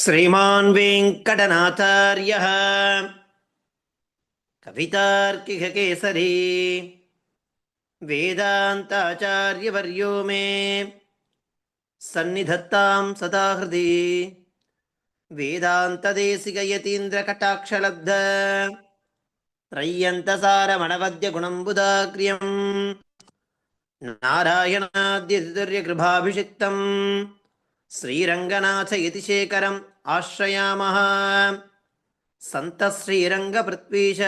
श्रीमान् वेङ्कटनाथार्यः कवितार्किककेसरी वेदान्ताचार्यवर्यो मे सन्निधत्तां सदा हृदि वेदान्तदेशिकयतीन्द्रकटाक्षलब्ध त्रय्यन्तसारमणवद्यगुणम्बुदाग्र्यम् नारायणाद्यतिर्यकृभाभिषिक्तम् श्रीरङ्गनाथ इति शेखरम् आश्रयामः सन्तः श्रीरङ्गपृथ्वीश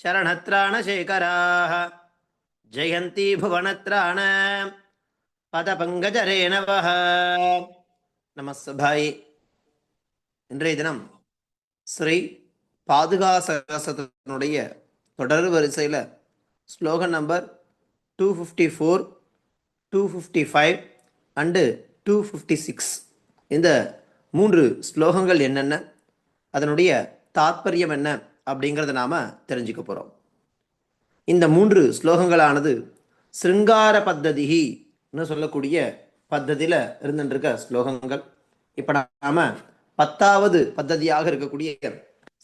शरणत्राणशेखराः जयन्ती भुवनत्राण பதபங்கஜரேணவः நமஸ்பாய் இன்றைய தினம் ஸ்ரீ பாதுகாசகசத்தினுடைய தொடர் வரிசையில் slogan number two fifty four two fifty five and two fifty six இந்த மூன்று ஸ்லோகங்கள் என்னென்ன? அதனுடைய தாத்பரியம் என்ன? அப்படிங்கிறத நாம் தெரிஞ்சுக்க போகிறோம் இந்த மூன்று ஸ்லோகங்களானது சிருங்கார பத்ததின்னு சொல்லக்கூடிய பத்ததியில் இருந்துருக்க ஸ்லோகங்கள். இப்போ நாம் பத்தாவது பத்ததியாக இருக்கக்கூடிய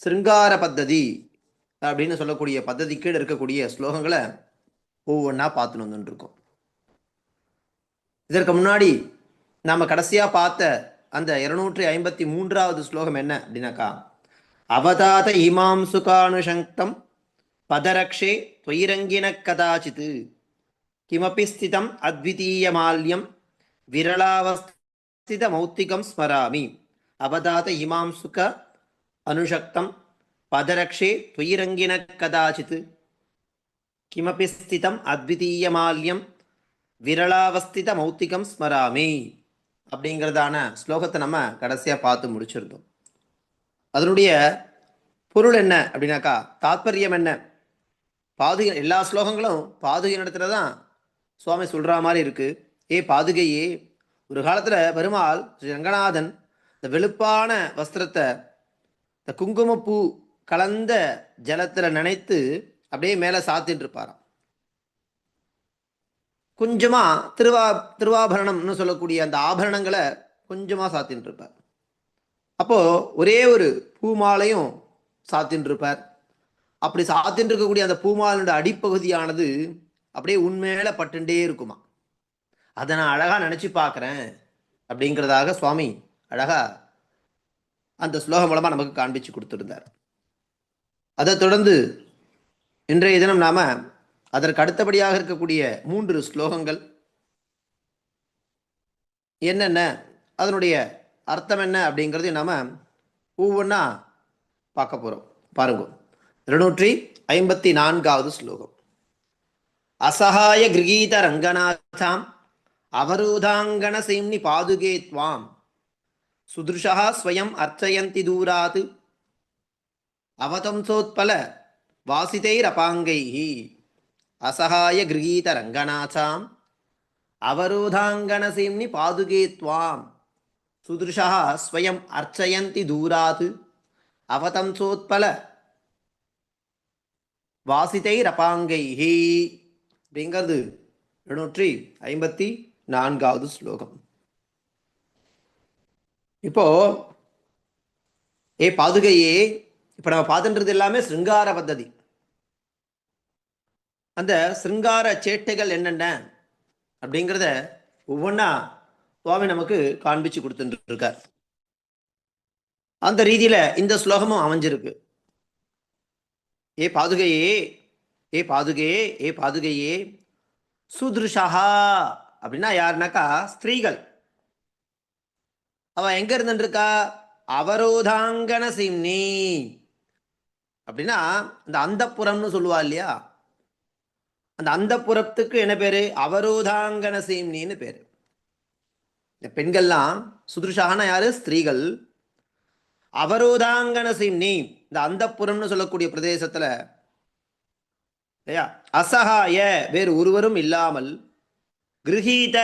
சிருங்கார பத்ததி அப்படின்னு சொல்லக்கூடிய பத்ததி கீழே இருக்கக்கூடிய ஸ்லோகங்களை ஒவ்வொன்றா பார்த்துன்னு வந்துட்டு இருக்கோம் இதற்கு முன்னாடி நாம் கடைசியாக பார்த்த அந்த இருநூற்றி ஐம்பத்தி மூன்றாவது ஸ்லோகம் என்ன அப்படின்னாக்கா அவதாத இமாம் சுகானுஷங்கம் பதரக்ஷே துவைரங்கின கதாச்சித் கிமபி ஸ்திதம் அத்விதீய மால்யம் விரலாவஸ்தித மௌத்திகம் ஸ்மராமி. அவதாத இமாம் சுக அனுஷக்தம் பதரக்ஷே துவைரங்கின கதாச்சித் கிமபி ஸ்திதம் அத்விதீய மால்யம் விரலாவஸ்தித மௌத்திகம் ஸ்மராமி. அப்படிங்கிறதான ஸ்லோகத்தை நம்ம கடைசியாக பார்த்து முடிச்சிருந்தோம். அதனுடைய பொருள் என்ன அப்படின்னாக்கா தாத்பரியம் என்ன? பாதுகை எல்லா ஸ்லோகங்களும் பாதுகை இடத்துல தான் சுவாமி சொல்கிற மாதிரி இருக்குது ஏ பாதுகையே ஒரு காலத்தில் பெருமாள் ஸ்ரீ ரங்கநாதன் இந்த வெளுப்பான வஸ்திரத்தை இந்த குங்குமப்பூ கலந்த ஜலத்தில் நினைத்து அப்படியே மேலே சாத்திட்டு இருப்பாராம். கொஞ்சமா திருவா திருவாபரணம்னு சொல்லக்கூடிய அந்த ஆபரணங்களை கொஞ்சமா சாத்தின்னு இருப்பார் அப்போ ஒரே ஒரு பூமாலையும் சாத்தின்னு இருப்பார் அப்படி சாத்தின்னு இருக்கக்கூடிய அந்த பூமாலனுடைய அடிப்பகுதியானது அப்படியே உண்மையில பட்டுண்டே இருக்குமா? அதை நான் அழகா நினைச்சு பார்க்குறேன் அப்படிங்கிறதாக சுவாமி அழகா அந்த ஸ்லோகம் மூலமா நமக்கு காண்பிச்சு கொடுத்துருந்தார். அதை தொடர்ந்து இன்றைய தினம் நாம அதற்கு அடுத்தபடியாக இருக்கக்கூடிய மூன்று ஸ்லோகங்கள். என்னென்ன? அதனுடைய அர்த்தம் என்ன அப்படிங்கிறதையும் நாம் ஒவ்வொன்றா பார்க்க போகிறோம் பாருங்க. இருநூற்றி ஐம்பத்தி நான்காவது ஸ்லோகம். அசகாய கிரகீத ரங்கநாதாம் அவரோதாங்கன சைம்னி பாதுகே துவாம் சுதிருஷா ஸ்வயம் அர்ச்சயந்தி தூராது. அவதம்சோத்பல வாசிதைரபாங்கைஹி. அசகாய கிரகீத ரங்கநாசாம் அவரோதாங்கனசீம்னி பாதுகே துவாம் சுதிருஷா ஸ்வயம் அர்ச்சயந்தி தூராத். அவதம்சோத்பல வாசிதைரபாங்கைஹி. அப்படிங்கிறது எழுநூற்றி ஐம்பத்தி நான்காவது ஸ்லோகம். இப்போ ஏ பாதுகையே இப்போ நம்ம பார்த்துன்றது எல்லாமே சிருங்கார பத்ததி அந்த சிருங்கார சேட்டைகள் என்னென்ன அப்படிங்கிறத ஒவ்வொன்றா சுவாமி நமக்கு காண்பிச்சு கொடுத்துட்டு இருக்கார் அந்த ரீதியில இந்த ஸ்லோகமும் அமைஞ்சிருக்கு. ஏ பாதுகையே ஏ பாதுகையே ஏ பாதுகையே சுதுருஷா அப்படின்னா யாருனாக்கா ஸ்திரீகள். அவ எங்க இருந்துருக்கா? அவரோதாங்கன சிம்னி. அப்படின்னா இந்த அந்தப்புறம்னு சொல்லுவா இல்லையா? அந்த அந்தப்புறத்துக்கு என்ன பேரு? அவரோதாங்கன சீம்னின்னு பேரு. இந்த பெண்கள்லாம் சுதுருஷான யாரு? ஸ்திரீகள். அவரோதாங்கன சீம்னி இந்த அந்தப்புறம்னு சொல்லக்கூடிய பிரதேசத்துல இல்லையா? அசகாய வேறு ஒருவரும் இல்லாமல் கிரகீத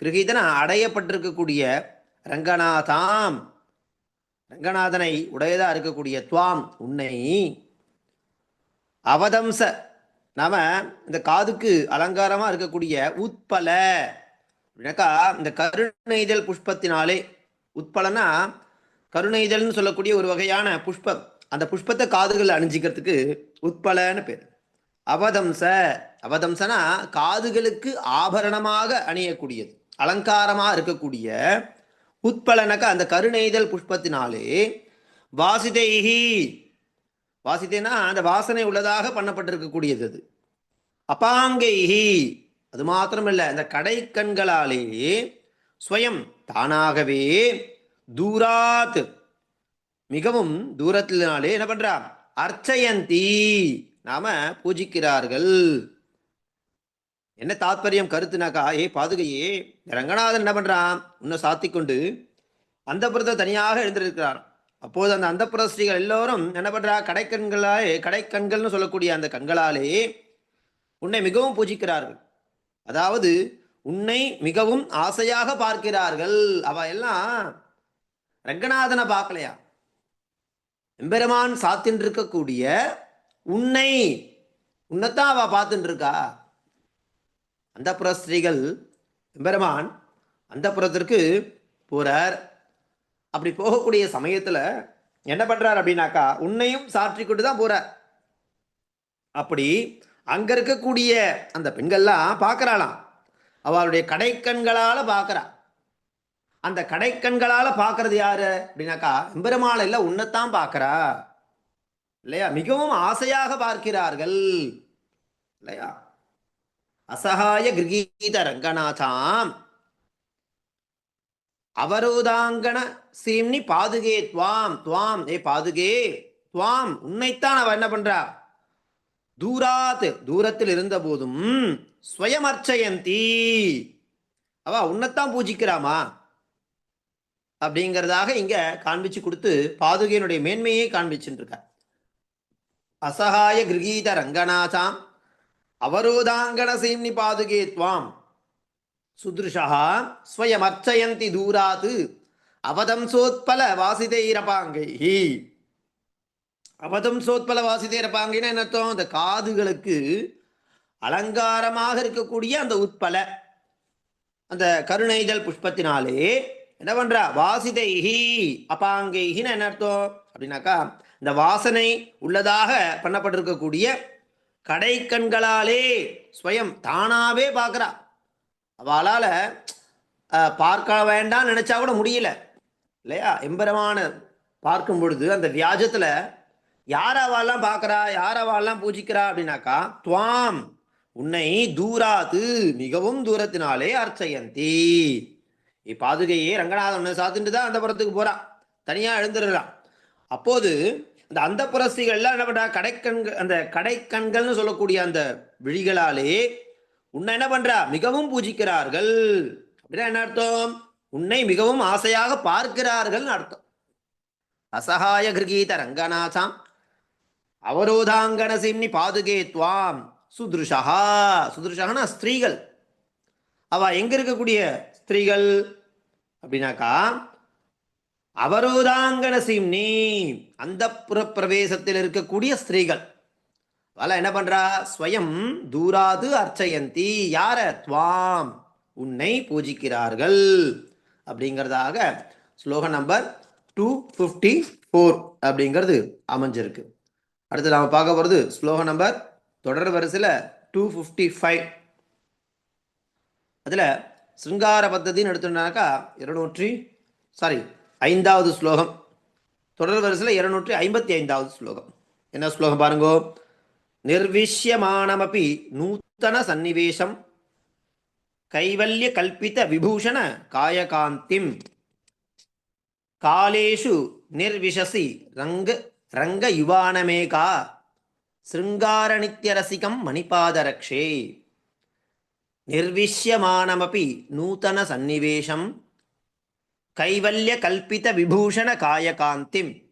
கிரகீதன அடையப்பட்டிருக்கக்கூடிய ரங்கநாதாம். ரங்கநாதனை உடையதா இருக்கக்கூடிய துவாம் உன்னை அவதம்ச நாம இந்த காதுக்கு அலங்காரமா இருக்கக்கூடிய உட்பல. அப்படின்னாக்கா இந்த கருணைதல் புஷ்பத்தினாலே உட்பலனா கருணைதல்னு சொல்லக்கூடிய ஒரு வகையான புஷ்பம். அந்த புஷ்பத்தை காதுகள் அணிஞ்சிக்கிறதுக்கு உட்பலன்னு பேர். அவதம்ச அவதம்சனா காதுகளுக்கு ஆபரணமாக அணியக்கூடியது. அலங்காரமாக இருக்கக்கூடிய உட்பலனக்க அந்த கருணைதல் புஷ்பத்தினாலே வாசிதைஹி வாசித்தேன்னா அந்த வாசனை உள்ளதாக பண்ணப்பட்டிருக்கக்கூடியது அது. அபாங்கைஹி அது மாத்திரமில்லை அந்த கடை கண்களாலேயே ஸ்வயம் தானாகவே தூராத். மிகவும் தூரத்தினாலே என்ன பண்றா? அர்ச்சயந்தி. நாம பூஜிக்கிறார்கள். என்ன தாத்பரியம் கருத்துனாக்கா ஏ பாதுகையே ரங்கநாதன் என்ன பண்றான்? உன்னை சாத்தி கொண்டு அந்த தனியாக எழுந்திருக்கிறார் அப்போது அந்த அந்த ஸ்ரீகள் எல்லோரும் என்ன பண்றா? கடைக்கண்களாலே கடைக்கண்கள்னு சொல்லக்கூடிய அந்த கண்களாலே உன்னை மிகவும் பூஜிக்கிறார்கள். அதாவது உன்னை மிகவும் ஆசையாக பார்க்கிறார்கள். அவ எல்லாம் ரங்கநாதனை பார்க்கலையா? எம்பெருமான் சாத்தின் இருக்கக்கூடிய உன்னை உன்னைத்தான் அவ பார்த்துட்டு இருக்கா அந்த ஸ்திரீகள் எம்பெருமான் அந்த புறத்திற்கு போறார். அப்படி போகக்கூடிய சமயத்துல என்ன பண்றார் அப்படின்னாக்கா உன்னையும் சாற்றி கொண்டு தான் போகிறார் அப்படி அங்க இருக்கக்கூடிய அந்த பெண்கள்லாம் பார்க்கறாளாம். அவளுடைய கடைக்கண்களால பார்க்கறா. அந்த கடைக்கண்களால பார்க்கறது யாரு அப்படின்னாக்கா எம்பெருமாள் இல்ல உன்னைத்தான் பார்க்கறா. இல்லையா? மிகவும் ஆசையாக பார்க்கிறார்கள். இல்லையா? அசகாய கிரகீத ரங்கநாதாம். அவரோதாங்கன சீம்னி பாதுகே துவாம் துவாம் ஏ பாதுகே துவாம். உன்னைத்தான் அவ என்ன பண்றா தூராத் தூரத்தில் இருந்த போதும் ஸ்வயமர்ச்சயந்தி. அவ உன்னைத்தான் பூஜிக்கிறாமா? அப்படிங்கிறதாக இங்க காண்பிச்சு கொடுத்து பாதுகையினுடைய மேன்மையை காண்பிச்சுட்டு இருக்க அசகாய கிரகீத ரங்கநாசாம். அவரோதாங்கன சீம்னி பாதுகே துவாம். சுதிருஷா ஸ்வயமர்ச்சயந்தி தூராத். அவதம்சோத்பல வாசிதைரபாங்கை அவதம்சோத்பல வாசிதைரபாங்கைன்னு என்ன அர்த்தம்? அந்த காதுகளுக்கு அலங்காரமாக இருக்கக்கூடிய அந்த உட்பல அந்த கருணைதல் புஷ்பத்தினாலே என்ன பண்றா? வாசிதைஹி அபாங்கைஹின்னு என்ன அர்த்தம்? அப்படின்னாக்கா இந்த வாசனை உள்ளதாக பண்ணப்பட்டிருக்கக்கூடிய கடை கண்களாலே ஸ்வயம் தானாவே பார்க்குறா. அவளால் பார்க்க வேண்டாம் நினச்சா கூட முடியல. இல்லையா? எம்பெருமான பார்க்கும் பொழுது அந்த வியாஜத்தில் யார் அவெல்லாம் பார்க்கறா? யார் அவெல்லாம் பூஜிக்கிறா? அப்படின்னாக்கா துவாம் உன்னை தூராது மிகவும் தூரத்தினாலே அர்ச்சயந்தி. இப்பாதுகையே ரங்கநாதன் உன்னை சாத்திட்டு தான் அந்த புறத்துக்கு போகிறான் தனியாக எழுந்துடுறான் அப்போது அந்த அந்த புரசிகள்லாம் என்ன பண்ணுறா கடைக்கண்கள் அந்த கடைக்கண்கள்னு சொல்லக்கூடிய அந்த விழிகளாலே உன்னை என்ன பண்றா? மிகவும் பூஜிக்கிறார்கள். அப்படின்னா என்ன அர்த்தம்? உன்னை மிகவும் ஆசையாக பார்க்கிறார்கள் அர்த்தம். அசகாய கிரகீத ரங்கநாதாம். அவரோதாங்கன சிம்னி பாதுகே துவாம் சுத்ருஷா ஸ்திரீகள். அவ எங்க இருக்கக்கூடிய ஸ்திரீகள்? அப்படின்னாக்கா அவரோதாங்கன சிம்னி அந்த பிரவேசத்தில் இருக்கக்கூடிய ஸ்திரீகள். அவள என்ன பண்றா? ஸ்வயம் தூராது அர்ச்சயந்தி. யார? துவாம். உன்னை பூஜிக்கிறார்கள். அப்படிங்கிறதாக ஸ்லோகம் நம்பர் டூ ஃபிஃப்டி ஃபோர் அப்படிங்கிறது அமைஞ்சிருக்கு. அடுத்து நாம பார்க்க போகிறது ஸ்லோகம் நம்பர் தொடர் வரிசையில் டூ ஃபிஃப்டி ஃபைவ் அதில் சிருங்கார பத்ததின்னு எடுத்தோம்னாக்கா இருநூற்றி சாரி ஐந்தாவது ஸ்லோகம். தொடர் வரிசையில் இருநூற்றி ஐம்பத்தி ஐந்தாவது ஸ்லோகம். என்ன ஸ்லோகம் பாருங்கோ? நிர்விஷ்யமானமபி நூத்தன சந்நிவேசம் கைவல்ய கல்பித விபூஷண காயகாந்திம். காலேஷு நிர்விஷசி ரங்க ரங்க யுவானமேகா. சிருங்கார நித்யரசிகம் மணிபாதரக்ஷே. நிர்விஷ்யமானமபி நூத்தன சந்நிவேசம் கைவல்ய கல்பித விபூஷண காயகாந்திம்.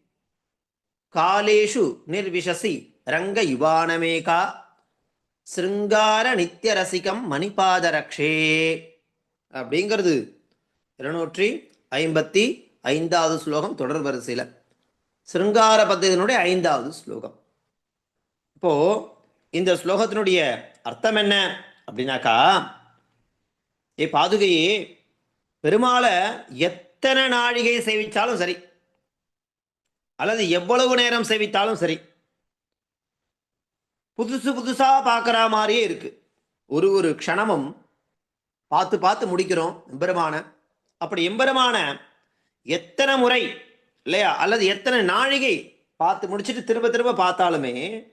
காலேஷு நிர்விஷசி ரங்க யுவானமேகா சிருங்கார மணிபாத ரக்ஷே அப்படிங்கிறது இருநூற்றி ஐம்பத்தி ஐந்தாவது ஸ்லோகம் தொடர் வரிசையில். சிருங்கார பத்தினுடைய ஐந்தாவது ஸ்லோகம். இப்போ இந்த ஸ்லோகத்தினுடைய அர்த்தம் என்ன அப்படின்னாக்கா ஏ பாதுகையே பெருமாளை எத்தனை நாழிகை சேவித்தாலும் சரி அல்லது எவ்வளவு நேரம் சேவித்தாலும் சரி புதுசு புதுசா பார்க்குற மாதிரியே இருக்கு. ஒரு ஒரு க்ஷணமும் பார்த்து பார்த்து முடிக்கிறோம் எம்பெருமான. அப்படி எம்பெருமான எத்தனை முறை இல்லையா? அல்லது எத்தனை நாழிகை பார்த்து முடிச்சுட்டு திரும்ப திரும்ப பார்த்தாலுமே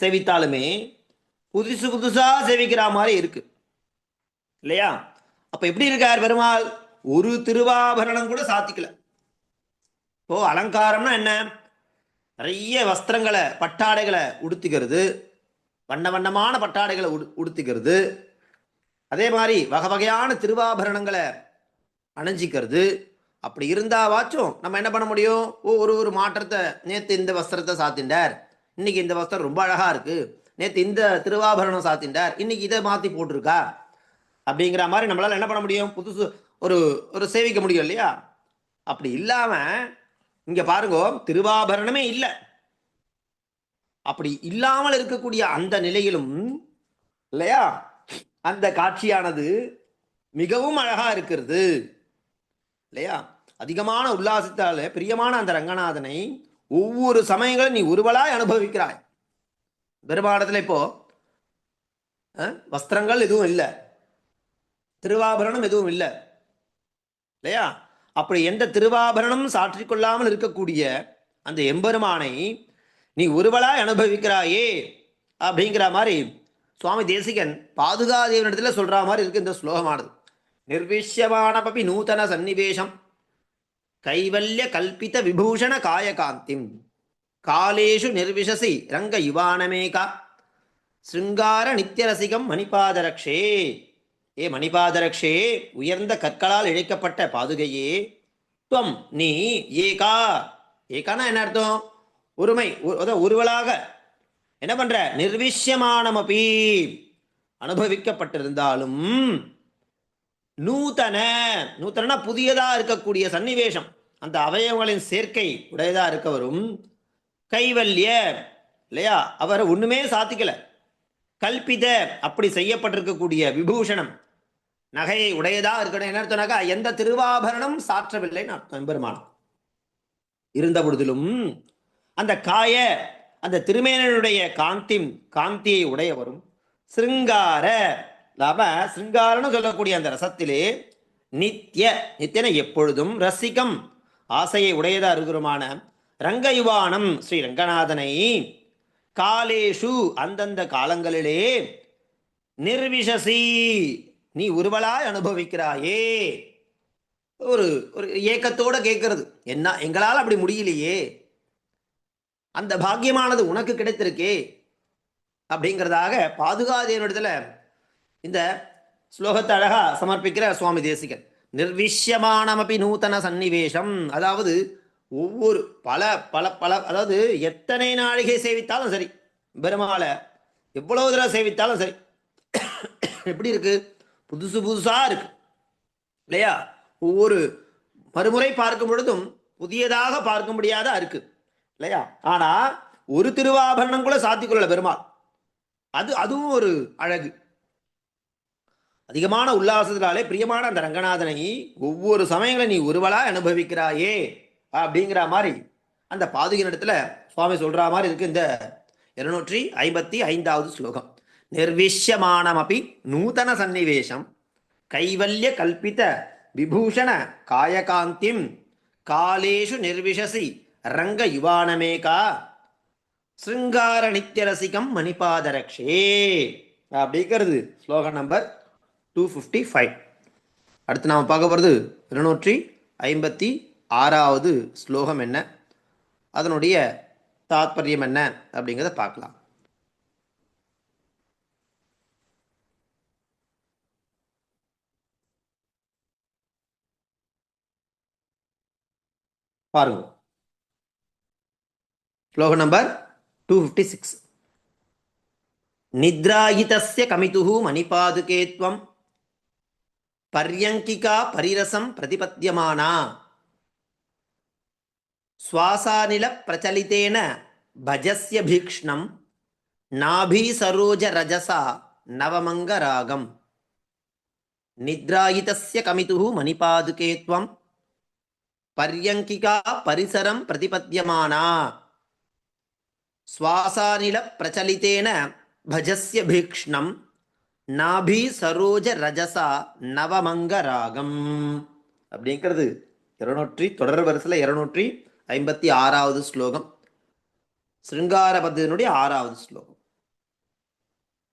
செவித்தாலுமே புதுசு புதுசா செவிக்கிற மாதிரி இருக்கு. இல்லையா? அப்ப எப்படி இருக்கார் பெருமாள்? ஒரு திருவாபரணம் கூட சாத்திக்கல. இப்போ அலங்காரம்னா என்ன? நிறைய வஸ்திரங்களை பட்டாடைகளை உடுத்திக்கிறது. வண்ண வண்ணமான பட்டாடைகளை உடு உடுத்திக்கிறது. அதே மாதிரி வகை வகையான திருவாபரணங்களை அணிஞ்சிக்கிறது. அப்படி இருந்தாவாச்சும் நம்ம என்ன பண்ண முடியும்? ஓ ஒரு ஒரு மாற்றத்தை நேற்று இந்த வஸ்திரத்தை சாத்திண்டார் இன்னைக்கு இந்த வஸ்திரம் ரொம்ப அழகா இருக்கு. நேற்று இந்த திருவாபரணம் சாத்திண்டார் இன்னைக்கு இதை மாற்றி போட்டிருக்கா? அப்படிங்கிற மாதிரி நம்மளால என்ன பண்ண முடியும்? புதுசு ஒரு ஒரு சேவிக்க முடியும் இல்லையா? அப்படி இல்லாம இங்க பாருங்க திருவாபரணமே இல்லை. அப்படி இல்லாமல் இருக்கக்கூடிய அந்த நிலையிலும் இல்லையா? அந்த காட்சியானது மிகவும் அழகா இருக்கிறது இல்லையா? அதிகமான உல்லாசத்தால பிரியமான அந்த ரங்கநாதனை ஒவ்வொரு சமயங்களும் நீ உருவலாய் அனுபவிக்கிறாய். பெருமாடத்துல இப்போ வஸ்திரங்கள் எதுவும் இல்லை. திருவாபரணம் எதுவும் இல்லை. இல்லையா? அப்படி எந்த திருவாபரணமும் சாற்றிக்கொள்ளாமல் இருக்கக்கூடிய அந்த எம்பெருமானை நீ ஒருவளாய் அனுபவிக்கிறாயே அப்படிங்கிற மாதிரி சுவாமி தேசிகன் பாதுகாதேவனிடத்துல சொல்ற மாதிரி இருக்கு இந்த ஸ்லோகமானது. நிர்விஷ்யமானபி நூதன சந்நிவேஷம். கைவல்ய கல்பித விபூஷண காயகாந்திம். காலேஷு நிர்விஷசி ரங்க யுவானமேகா. சிருங்கார நித்தியரசிகம் மணிபாதரக்ஷே. ஏ மணிபாதரக்ஷே உயர்ந்த கற்களால் இழைக்கப்பட்ட பாதுகையே. துவம் நீ ஏகா. ஏகானா என்ன அர்த்தம்? ஒருமை ஒரு- அதாவது ஒருவளாக என்ன பண்ற? நிர்விஷ்யமானமபி. அனுபவிக்கப்பட்டிருந்தாலும் நூத்தன நூத்தனா புதியதா இருக்கக்கூடிய சன்னிவேஷம். அந்த அவயவங்களின் சேர்க்கை உடையதா இருக்கவரும் கைவல்ய இல்லையா? அவர் ஒண்ணுமே சாத்திக்கல. கல்பித அப்படி செய்யப்பட்டிருக்கக்கூடிய விபூஷணம். நகையை உடையதா இருக்கணும். என்ன அர்த்தம்னாக்கா எந்த திருவாபரணம் சாற்றவில்லைன்னு அர்த்தம் பெருமானம் இருந்த பொழுதிலும் அந்த காய அந்த திருமேனனுடைய காந்தி காந்தியை உடையவரும் சிருங்கார லாப சிருங்காரன்னு சொல்லக்கூடிய அந்த ரசத்திலே நித்ய நித்தியன எப்பொழுதும் ரசிகம் ஆசையை உடையதா இருக்கிறமான ரங்கயுவானம் ஸ்ரீ ரங்கநாதனை காலேஷு அந்தந்த காலங்களிலே நிர்விஷசி நீ உருவலாய் அனுபவிக்கிறாயே. ஒரு ஒரு ஏக்கத்தோட கேட்கறது. என்ன எங்களால் அப்படி முடியலையே. அந்த பாக்கியமானது உனக்கு கிடைத்திருக்கே அப்படிங்கிறதாக பாதுகாதேவனிடத்துல இந்த ஸ்லோகத்தை அழகா சமர்ப்பிக்கிற சுவாமி தேசிகன். நிர்விஷ்யமானமபி நூத்தன சன்னிவேஷம் அதாவது ஒவ்வொரு பல பல பல அதாவது எத்தனை நாழிகை சேவித்தாலும் சரி பெருமாளை எவ்வளவு தடவை சேவித்தாலும் சரி எப்படி இருக்கு? புதுசு புதுசா இருக்கு. இல்லையா? ஒவ்வொரு மறுமுறை பார்க்கும் பொழுதும் புதியதாக பார்க்க முடியாதா இருக்கு. இல்லையா? ஆனா ஒரு திருவாபரணம் கூட சாத்திக்கொள்ள பெருமாள். அது அதுவும் ஒரு அழகு. அதிகமான உல்லாசத்தினாலே பிரியமான அந்த ரங்கநாதனை ஒவ்வொரு சமயங்களை நீ ஒருவளா அனுபவிக்கிறாயே அப்படிங்கிற மாதிரி அந்த பாதுகினிடத்துல சுவாமி சொல்ற மாதிரி இருக்கு இந்த இருநூற்றி ஐம்பத்தி ஐந்தாவது ஸ்லோகம். நிர்விஷ்யமானமபி நூதன சந்நிவேஷம் கைவல்ய கல்பித விபூஷண காயகாந்திம் காலேஷு நிர்விஷசி ரங்க யுவானமேகா. சிருங்கார நித்தியரசிகம் மணிபாதரக்ஷே. அப்படிங்கிறது ஸ்லோகம் நம்பர் டூ ஃபிஃப்டி ஃபைவ் அடுத்து நாம் பார்க்க போகிறது இருநூற்றி ஐம்பத்தி ஆறாவது ஸ்லோகம் என்ன? அதனுடைய தாத்பரியம் என்ன? அப்படிங்கிறத பார்க்கலாம். பாருங்கள் శ్లోక నంబర్ టూ ఫిఫ్టీ సిక్స్. నిద్రాయితస్య కమితు మణిపాదుకే త్వం పర్యంకికా పరిరసం ప్రతిపద్యమానా. శ్వాసానిల ప్రచలితేన భజస్య భీక్ష్ణం నాభీసరోజ రజస నవమంగరాగం నిద్రాయితస్య కమితు మణిపాదుకే త్వం పర్యంకికా పరిసరం ప్రతిపద్యమానా. சுவாசானில பிரச்சலித்தேன பஜஸ்ய பீக்ஷ்ணம் நாபி சரோஜ ரஜசா நவமங்க ராகம் அப்படிங்கிறது இருநூற்றி தொடர் வரிசையில் இருநூற்றி ஐம்பத்தி ஆறாவது ஸ்லோகம். சிருங்காரபத்தினுடைய ஆறாவது ஸ்லோகம்.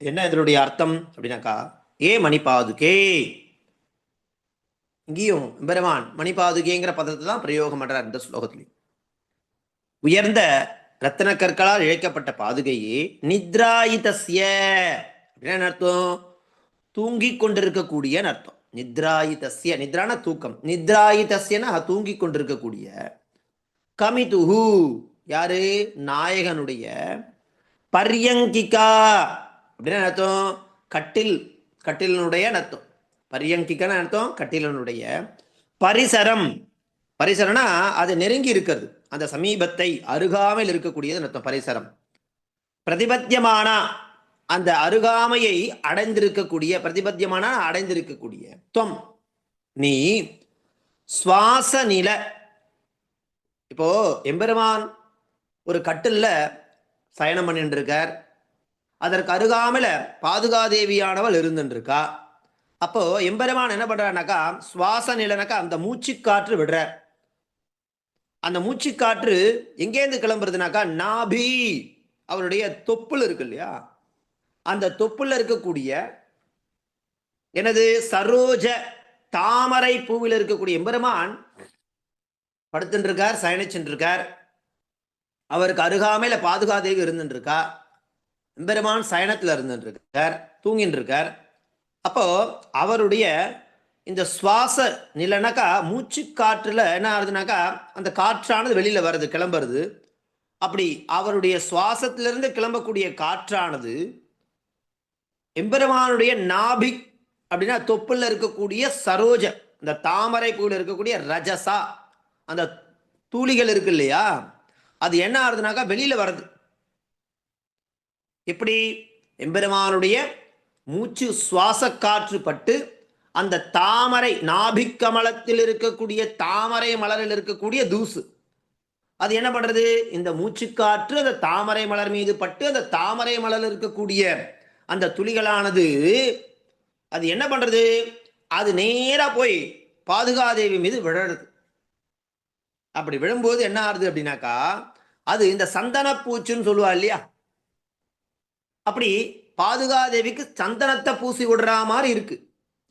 என்ன இதனுடைய அர்த்தம் அப்படின்னாக்கா ஏ மணிபாதுகே. இங்கேயும் பெருமான் மணிபாதுகேங்கிற பதத்தை தான் பிரயோகம் பண்ணுறார் இந்த ஸ்லோகத்திலையும். உயர்ந்த ரத்தன கற்களால் இழைக்கப்பட்ட பாதுகையே நித்ராயிதஸ்ய. அப்படின்னு அர்த்தம்? தூங்கிக் கொண்டிருக்கக்கூடிய அர்த்தம்? நித்ராயிதஸ்ய. நித்ரான தூக்கம். நித்ராயிதஸ்யனா தூங்கிக் கொண்டிருக்கக்கூடிய கமிதுஹு. யாரு? நாயகனுடைய பர்யங்கிகா. அப்படின்னு அர்த்தம்? கட்டில். கட்டிலனுடைய அர்த்தம்? பர்யங்கிக்கான அர்த்தம்? கட்டிலனுடைய பரிசரம். பரிசரம்னா அது நெருங்கி இருக்கிறது. அந்த சமீபத்தை அருகாமையில் இருக்கக்கூடியது அர்த்தம் பரிசரம்? பிரதிபத்தியமானா அந்த அருகாமையை அடைந்திருக்கக்கூடிய பிரதிபத்தியமான அடைந்திருக்கக்கூடிய துவம். நீ சுவாச நில இப்போ எம்பெருமான் ஒரு கட்டில்ல சயனம் பண்ணிட்டு இருக்கார் அதற்கு அருகாமையில் பாதுகாதேவியானவள் இருந்துட்டு இருக்கா அப்போ எம்பெருமான் என்ன பண்றாருனாக்கா சுவாச நிலனாக்கா அந்த மூச்சு காற்று விடுறார். அந்த மூச்சுக்காற்று எங்கேருந்து கிளம்புறதுனாக்கா நாபி அவருடைய தொப்புள் இருக்கு இல்லையா? அந்த தொப்புல இருக்கக்கூடிய எனது சரோஜ தாமரை பூவில் இருக்கக்கூடிய எம்பெருமான் படுத்துருக்கார் இருக்கார் அவருக்கு அருகாமையில பாதுகாதேவி இருந்துட்டு எம்பெருமான் சயனத்தில் இருந்துருக்கார் தூங்கின்னு இருக்கார் அப்போ அவருடைய இந்த சுவாச நிலைனாக்கா மூச்சு காற்றுல என்ன ஆகுதுனாக்கா அந்த காற்றானது வெளியில வருது கிளம்புறது. அப்படி அவருடைய சுவாசத்திலிருந்து கிளம்பக்கூடிய காற்றானது எம்பெருமானுடைய நாபி அப்படின்னா தொப்புல இருக்கக்கூடிய சரோஜ இந்த தாமரை பூவில் இருக்கக்கூடிய ரஜசா அந்த தூளிகள் இருக்கு இல்லையா அது என்ன ஆகுதுனாக்கா வெளியில வருது எப்படி? எம்பெருமானுடைய மூச்சு சுவாச காற்று பட்டு அந்த தாமரை நாபிக்கமலத்தில் இருக்கக்கூடிய தாமரை மலரில் இருக்கக்கூடிய தூசு. அது என்ன பண்றது? இந்த மூச்சுக்காற்று அந்த தாமரை மலர் மீது பட்டு அந்த தாமரை மலர் இருக்கக்கூடிய அந்த துளிகளானது அது என்ன பண்றது? அது நேராக போய் பாதுகாதேவி மீது விழறது. அப்படி விழும்போது என்ன ஆகுது அப்படின்னாக்கா அது இந்த சந்தன பூச்சுன்னு சொல்லுவா இல்லையா? அப்படி பாதுகாதேவிக்கு சந்தனத்தை பூசி விடுற மாதிரி இருக்கு.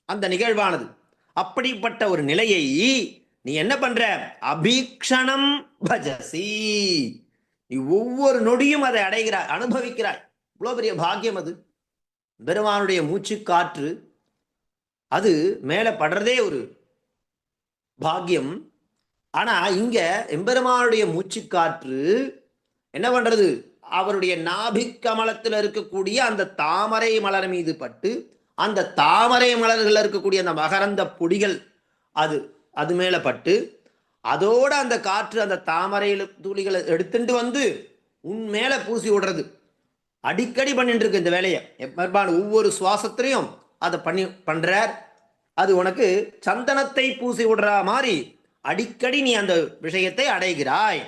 அந்த நிகழ்வானது. அப்படிப்பட்ட ஒரு நிலையை நீ என்ன பண்ற? அபீக்ஷணம் பஜசி. நீ ஒவ்வொரு நொடியும் அதை அடைகிறாய் அனுபவிக்கிறாய். இவ்வளோ பெரிய பாக்கியம் அது. பெருமானுடைய மூச்சு காற்று அது மேலே படுறதே ஒரு பாக்கியம். ஆனா இங்க எம்பெருமானுடைய மூச்சு காற்று என்ன பண்றது? அவருடைய நாபிக் கமலத்தில் இருக்கக்கூடிய அந்த தாமரை மலர் மீது பட்டு அந்த தாமரை மலர்கள் இருக்கக்கூடிய அந்த மகரந்த பொடிகள் அது அது மேலே பட்டு அதோட அந்த காற்று அந்த தாமரையில் துளிகளை எடுத்துட்டு வந்து உன் மேலே பூசி விடுறது. அடிக்கடி பண்ணிட்டு இருக்கு இந்த வேலையை. பெருமான் ஒவ்வொரு சுவாசத்திலையும் அதை பண்ணி பண்ணுறார் அது உனக்கு சந்தனத்தை பூசி விடுற மாதிரி அடிக்கடி நீ அந்த விஷயத்தை அடைகிறாய்.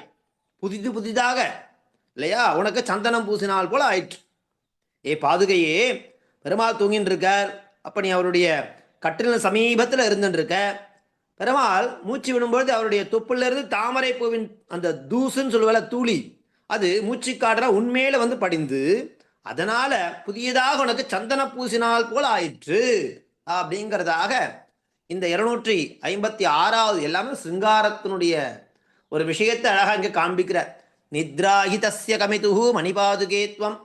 புதிது புதிதாக இல்லையா? உனக்கு சந்தனம் பூசினால் போல ஆயிற்று. ஏ பாதுகையே பெருமாள் தூங்கின்னு இருக்கார் அப்போ நீ அவருடைய கட்டில சமீபத்தில் இருந்துருக்க பெருமாள் மூச்சு விடும்பொழுது அவருடைய தொப்புலேருந்து தாமரை பூவின் அந்த தூசுன்னு சொல்லுவல தூளி அது மூச்சு காடுற உண்மையில வந்து படிந்து அதனால புதியதாக உனக்கு சந்தன பூசினால் போல் ஆயிற்று. அப்படிங்கிறதாக இந்த இருநூற்றி ஐம்பத்தி ஆறாவது எல்லாமே சிங்காரத்தினுடைய ஒரு விஷயத்தை அழகாக இங்கே காண்பிக்கிறார். நித்ராஹிதஸ்ய கமிதுகு மணிபாதுகேத்வம்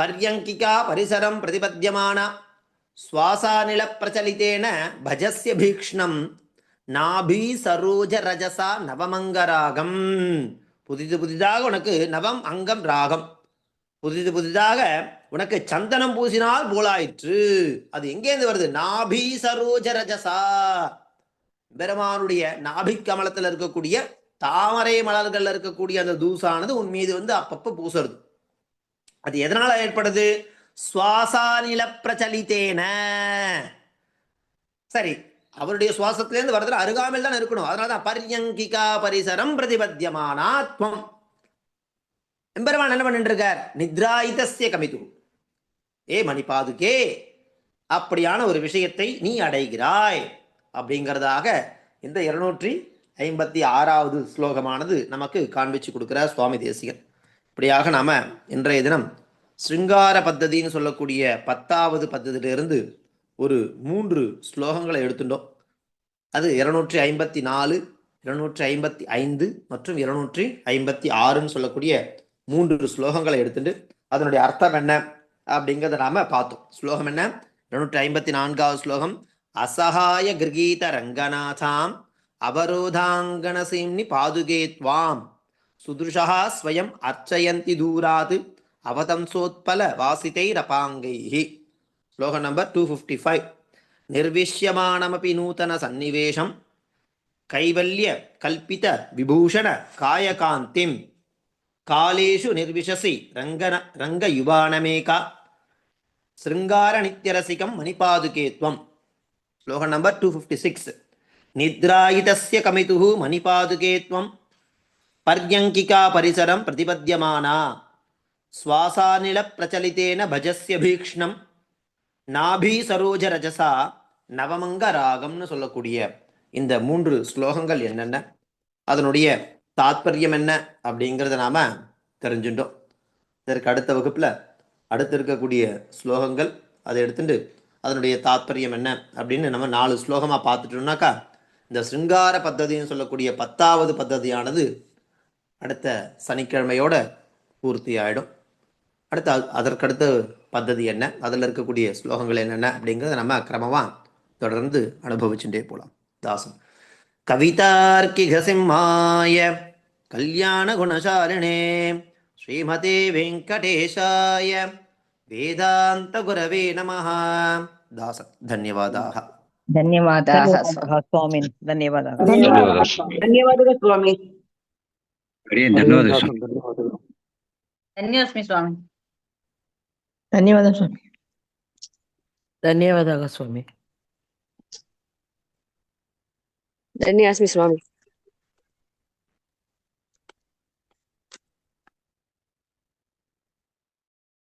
பர்யங்கிகா பரிசரம் பிரதிபத்தியமான சுவாசாநில பிரச்சலித்தேன பஜஸ்ய பீக்ஷ்ணம் நாபி சரோஜ ரஜசா நவமங்கராகம். புதிது புதிதாக உனக்கு நவம் அங்கம் ராகம். புதிது புதிதாக உனக்கு சந்தனம் பூசினால் போலாயிற்று. அது எங்கேருந்து வருது? நாபி சரோஜ ரஜசா. பெருமானுடைய நாபிக் கமலத்தில் இருக்கக்கூடிய தாமரை மலர்களில் இருக்கக்கூடிய அந்த தூசானது உன் மீது வந்து அப்பப்போ பூசுறது. அது எதனால ஏற்படுது? சுவாசாநில பிரச்சலித்தேன சரி அவருடைய சுவாசத்திலேருந்து வரதுல அருகாமல் தான் இருக்கணும். அதனாலதான் தான் பர்யங்கிகா பரிசரம் பிரதிபத்தியமானாத்வம். எம்பெருமான் என்ன பண்ணிட்டு இருக்கார் நித்ராயிதஸ்ய கமிது ஏ மணிபாதுகே அப்படியான ஒரு விஷயத்தை நீ அடைகிறாய். அப்படிங்கிறதாக இந்த இருநூற்றி ஐம்பத்தி ஆறாவது ஸ்லோகமானது நமக்கு காண்பிச்சு கொடுக்கிறார் சுவாமி தேசிகன் இப்படியாக நாம இன்றைய தினம் சிருங்கார பத்ததின்னு சொல்லக்கூடிய பத்தாவது பத்ததிலிருந்து ஒரு மூன்று ஸ்லோகங்களை எடுத்துட்டோம். அது இருநூற்றி ஐம்பத்தி நாலு இருநூற்றி ஐம்பத்தி ஐந்து மற்றும் இருநூற்றி ஐம்பத்தி ஆறுன்னு சொல்லக்கூடிய மூன்று ஸ்லோகங்களை எடுத்துட்டு அதனுடைய அர்த்தம் என்ன அப்படிங்கிறத நாம பார்த்தோம். ஸ்லோகம் என்ன? இருநூற்றி ஐம்பத்தி நான்காவது ஸ்லோகம் அசகாய கிரகீத ரங்கநாதாம் அவரோதாங்கணசிம்னி பாதுகேத்வாம் சுதுஷா ஸ்வயம் அர்ச்சயந்தி தூராது. அவதம்சோத்பல வாசிதைரபாங்கைஹி. ஸ்லோகம் நம்பர் டூ ஃபிஃப்டி ஃபைவ் நிர்விஷ்யமானமபி நூதன சந்நிவேஷம். கைவல்ய கல்பித விபூஷண காயகாந்திம். காலேஷு நிர்விஷசி ரங்கன ரங்கயுவானமேகா. சிருங்கார நித்தியரசிகம் மணிபாதுகேத்வம். ஸ்லோகம் நம்பர் டூ ஃபிஃப்டி சிக்ஸ் நித்ராயிதஸ்ய கமிதுகு மணிபாதுகேத்வம். பர்யங்கிகா பரிசரம் பிரதிபத்தியமானா சுவாசாநில பிரச்சலித்தேன பஜஸ்ய பீக்ஷ்ணம் நாபி சரோஜ ரஜசா நவமங்க ராகம்னு சொல்லக்கூடிய இந்த மூன்று ஸ்லோகங்கள் என்னென்ன அதனுடைய தாத்பரியம் என்ன அப்படிங்கிறத நாம தெரிஞ்சுட்டோம். இதற்கு அடுத்த வகுப்புல அடுத்து இருக்கக்கூடிய ஸ்லோகங்கள் அதை எடுத்துட்டு அதனுடைய தாத்பரியம் என்ன அப்படின்னு நம்ம நாலு ஸ்லோகமாக பார்த்துட்டோம்னாக்கா இந்த சிங்கார பத்ததின்னு சொல்லக்கூடிய பத்தாவது பத்ததியானது அடுத்த சனிக்கிழமையோட பூர்த்தி ஆயிடும் அடுத்து அதற்கடுத்து பद्धதி என்ன? அதில் இருக்கக்கூடிய ஸ்லோகங்கள் என்னென்ன? அப்படிங்கிறத நம்ம கிரமமாக தொடர்ந்து அனுபவிச்சுட்டே போலாம். தாசன். கவிதார்க்கிகசிம்மாய கல்யாண குணசாலினே ஸ்ரீமதே வெங்கடேஷாய வேதாந்த குரவே நமஹ. தாசன் தன்யவாதாக ధన్యవాదాలు స్వామి ధన్యవాదాలు ధన్యవాదాలు స్వామి ధన్యవాదాలు స్వామి. ధన్యోస్మి స్వామి ధన్యవాదాలు స్వామి ధన్యవాదాలు స్వామి ధన్యాస్మి స్వామి